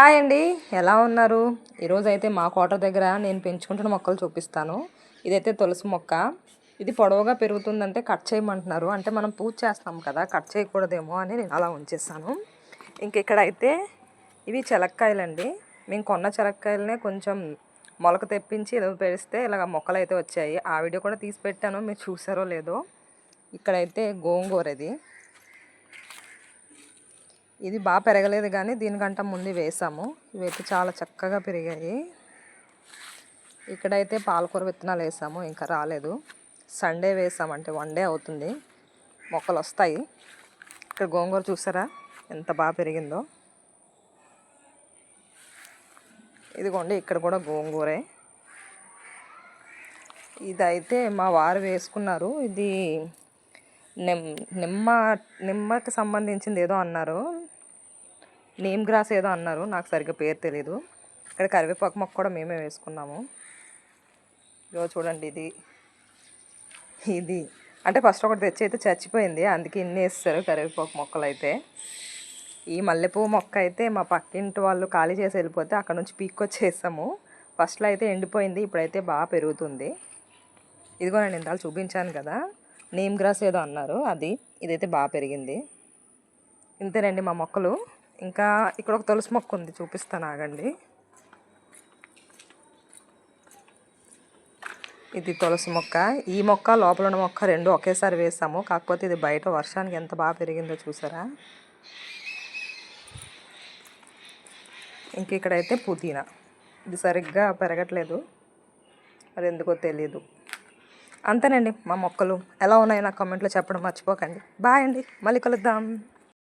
Hi అండి. ఎలా ఉన్నారు? ఈరోజు అయితే మా కోటర్ దగ్గర నేను పెంచుకుంటున్న మొక్కలు చూపిస్తాను. ఇదైతే తులసి మొక్క. ఇది పొడవుగా పెరుగుతుందంటే కట్ చేయమంటున్నారు. అంటే మనం పూజ చేస్తాం కదా కట్ చేయకూడదేమో అని నేను అలా ఉంచేస్తాను ఇంకెక్కడైతే ఇక్కడ అయితే ఇవి చెలక్కాయలండి. మేము కొన్న చెలక్కాయలనే కొంచెం మొలక తెప్పించి ఇలా పెరిస్తే ఇలాగ మొక్కలు అయితే వచ్చాయి. ఆ వీడియో కూడా తీసి పెట్టాను. మీరు చూసారో లేదో. ఇక్కడైతే గోంగూర ఇది. ఇది బాగా పెరగలేదు కానీ దీనికంటే ముందు వేసాము. ఇవైతే చాలా చక్కగా పెరిగాయి. ఇక్కడైతే పాలకూర విత్తనాలు వేసాము ఇంకా రాలేదు. సండే వేసామంటే వన్ డే అవుతుంది. మొక్కలు వస్తాయి. ఇక్కడ గోంగూర చూసారా? ఎంత బాగా పెరిగిందో. ఇదిగోండి ఇక్కడ కూడా గోంగూరే. ఇదైతే మా వారు వేసుకున్నారు. ఇది నిమ్ నిమ్మ నిమ్మకి సంబంధించింది ఏదో అన్నారు. నీమ్ గ్రాస్ ఏదో అన్నారు నాకు సరిగ్గా పేరు తెలీదు. ఇక్కడ కరివేపాకు మొక్క కూడా మేమే వేసుకున్నాము. ఇదో చూడండి ఇది. ఇది. అంటే ఫస్ట్ ఒకటి తెచ్చి అయితే చచ్చిపోయింది అందుకే ఇన్ని వేస్తారు కరివేపాకు మొక్కలు అయితే ఈ మల్లెపువ్వు మొక్క అయితే మా పక్కింటి వాళ్ళు ఖాళీ చేసి వెళ్ళిపోతే అక్కడ నుంచి పీక్కొచ్చేసాము. ఫస్ట్లో అయితే ఎండిపోయింది ఇప్పుడైతే బాగా పెరుగుతుంది. ఇదిగో నేను ఇంత చూపించాను కదా నీమ్ గ్రాస్ ఏదో అన్నారు అది. ఇదైతే బాగా పెరిగింది. ఇంతేనండి మా మొక్కలు. ఇంకా ఇక్కడ ఒక తులసి మొక్క ఉంది చూపిస్తాను ఆగండి ఇది తులసి మొక్క. ఈ మొక్క లోపల ఉన్న మొక్క రెండు ఒకేసారి వేసాము. కాకపోతే ఇది బయట వర్షానికి ఎంత బాగా పెరిగిందో చూసారా? ఇంక ఇక్కడైతే పుదీనా. ఇది సరిగ్గా పెరగట్లేదు. మరి ఎందుకో తెలియదు అంతేనండి మా మొక్కలు. ఎలా ఉన్నాయో నా కామెంట్లో చెప్పడం మర్చిపోకండి. బాయ్ అండి. మళ్ళీ కలుద్దాం.